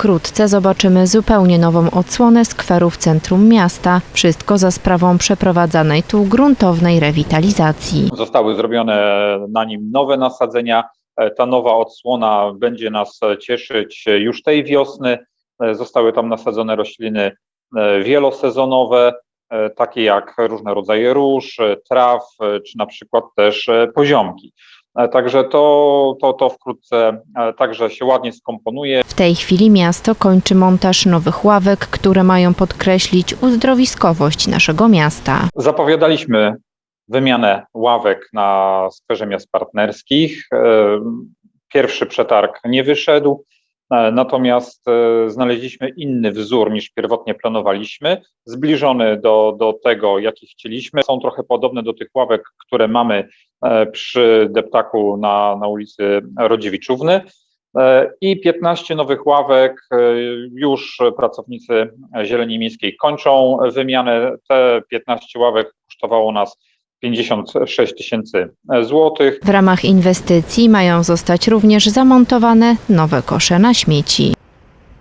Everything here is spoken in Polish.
Wkrótce zobaczymy zupełnie nową odsłonę skweru w centrum miasta. Wszystko za sprawą przeprowadzanej tu gruntownej rewitalizacji. Zostały zrobione na nim nowe nasadzenia. E, Ta nowa odsłona będzie nas cieszyć już tej wiosny. E, Zostały tam nasadzone rośliny e, wielosezonowe, takie jak różne rodzaje róż, traw, czy na przykład też poziomki. E, Także to, to, to wkrótce e, także się ładnie skomponuje. W tej chwili miasto kończy montaż nowych ławek, które mają podkreślić uzdrowiskowość naszego miasta. Zapowiadaliśmy wymianę ławek na skwerze miast partnerskich. E, Pierwszy przetarg nie wyszedł, natomiast e, znaleźliśmy inny wzór niż pierwotnie planowaliśmy, zbliżony do, do tego, jaki chcieliśmy. Są trochę podobne do tych ławek, które mamy e, przy deptaku na, na ulicy Rodziewiczówny. E, I 15 nowych ławek. e, Już pracownicy Zieleni Miejskiej kończą wymianę. Te 15 ławek kosztowało nas 56 tysięcy złotych. W ramach inwestycji mają zostać również zamontowane nowe kosze na śmieci.